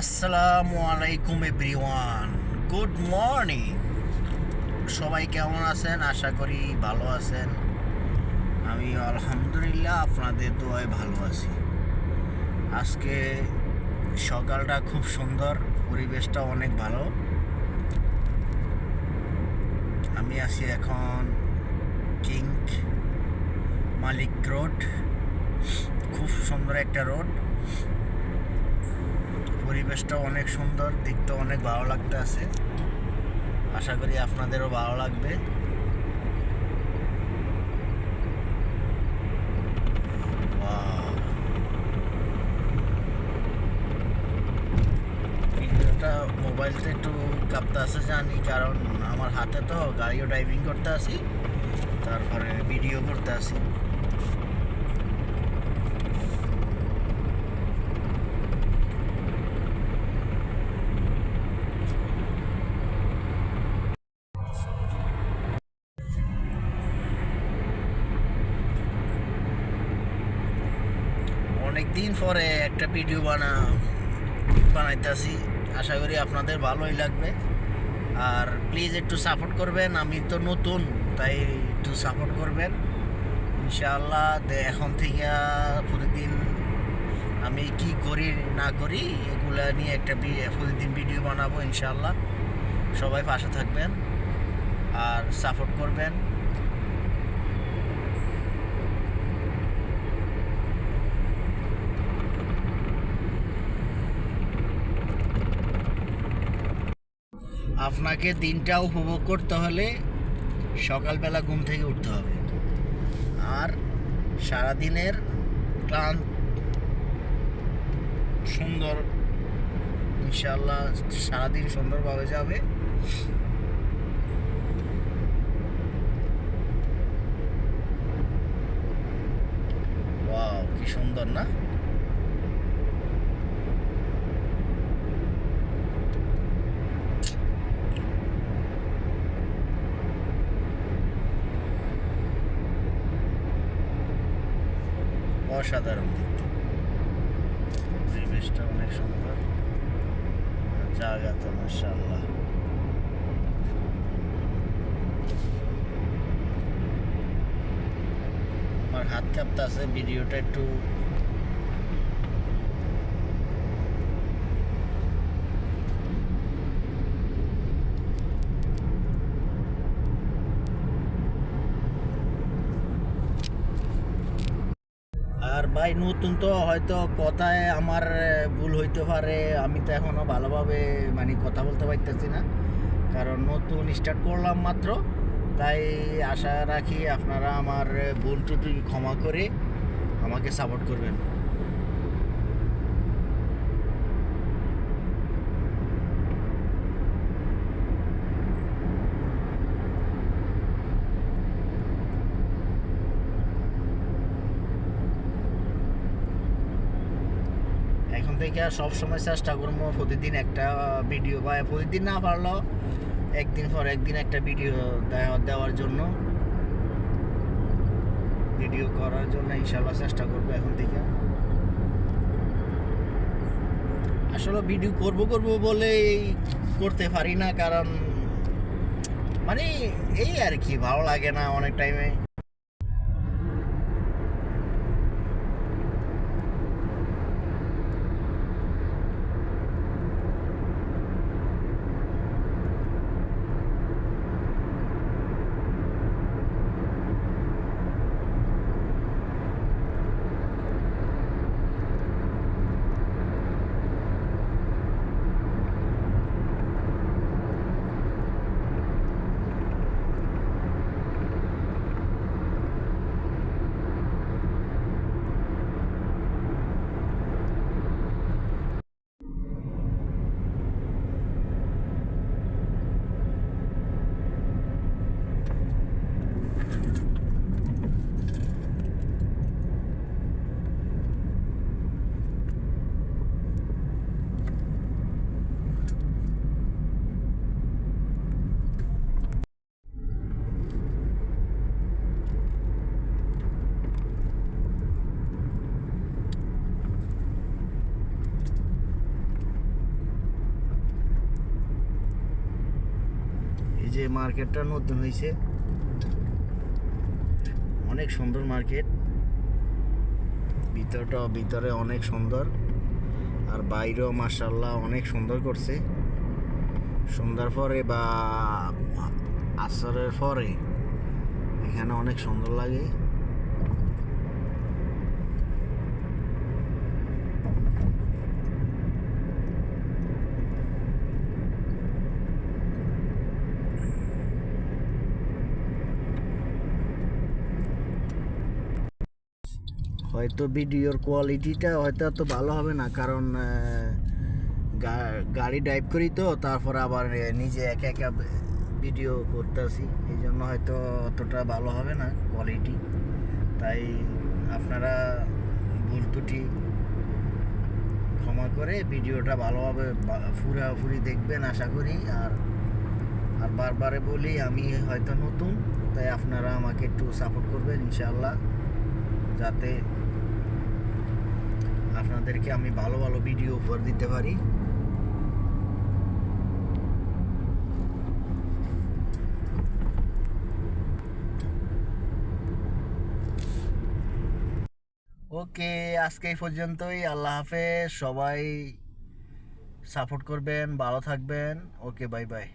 আসসালামু আলাইকুম, everyone. Good morning. সবাই কেমন আছেন? আশা করি ভালো আছেন। আমি আলহামদুলিল্লাহ আপনাদের দোয়ায় ভালো আছি। আজকে সকালটা খুব সুন্দর, পরিবেশটা অনেক ভালো। আমি আছি এখন কিং মালিক রোড। খুব সুন্দর একটা রোড। পরিবেশটা অনেক সুন্দর দেখতে অনেক ভালো লাগতে আছে। আশা করি আপনাদেরও ভালো লাগবে। মোবাইলটা একটু কাঁপতে আছে জানি, কারণ আমার হাতে তো গাড়িও ড্রাইভিং করতে আসি তারপরে ভিডিও করতে আসি অনেক দিন পরে একটা ভিডিও বানা, বানাইতেছি। আশা করি আপনাদের ভালোই লাগবে। আর প্লিজ একটু সাপোর্ট করবেন। আমি তো নতুন, তাই একটু সাপোর্ট করবেন। ইনশাআল্লাহ এখন থেকে প্রতিদিন আমি কি করি, না করি, এগুলো নিয়ে একটা প্রতিদিন ভিডিও বানাবো ইনশাআল্লাহ। সবাই পাশে থাকবেন। আর সাপোর্ট করবেন। আপনাকে দিনটা উপভোগ করতে হলে সকালবেলা ঘুম থেকে উঠতে হবে। আর সারাদিনের ক্লান্ত, সুন্দর ইনশাল্লাহ সারাদিন সুন্দরভাবে যাবে। কি সুন্দর না? অসাধারণ। পরিবেশটা অনেক সুন্দর। জায়গা তো মার্শাল্লাহ আমার হাত কাঁপতে আছে ভিডিওটা একটু আর ভাই, নতুন তো হয়তো কথায় আমার ভুল হইতে পারে। আমি তো এখনও ভালোভাবে মানে কথা বলতে পারতেছি না। কারণ নতুন স্টার্ট করলাম মাত্র। তাই আশা রাখি আপনারা আমার ভুল টুটি ক্ষমা করে আমাকে সাপোর্ট করবেন এখন থেকে সবসময় চেষ্টা করব প্রতিদিন একটা ভিডিও বা প্রতিদিন না পারলেও একদিন পর একদিন একটা ভিডিও দেওয়ার জন্য। ভিডিও করার জন্য ইনশাল্লাহ চেষ্টা করব এখন থেকে। আসলে ভিডিও করব করব বলেই করতে পারি না, কারণ মানে এই আর কি, ভালো লাগে না অনেক টাইমে যে মার্কেটটা নতুন হয়েছে অনেক সুন্দর মার্কেট। ভিতরটা ভিতরে অনেক সুন্দর, আর বাইরেও মার্শাল্লাহ অনেক সুন্দর করছে। সন্ধ্যার পরে বা আসরের পরে এখানে অনেক সুন্দর লাগে। হয়তো ভিডিওর কোয়ালিটিটা হয়তো এত ভালো হবে না, কারণ গাড়ি ড্রাইভ করি তো, তারপর আবার নিজে একা একা ভিডিও করতেছি, এই জন্য হয়তো অতটা ভালো হবে না কোয়ালিটি তাই আপনারা ভুল ত্রুটি ক্ষমা করে ভিডিওটা ভালোভাবে ফুরাফুরি দেখবেন, আশা করি। আর আর বারবারে বলি, আমি হয়তো নতুন, তাই আপনারা আমাকে একটু সাপোর্ট করবেন, ইনশাআল্লাহ। যাতে আপনাদেরকে আমি ভালো ভালো ভিডিও উপহার দিতে পারি। ওকে, আজকে এই পর্যন্তই। আল্লাহ হাফেজ, সবাই সাপোর্ট করবেন, ভালো থাকবেন। Okay bye bye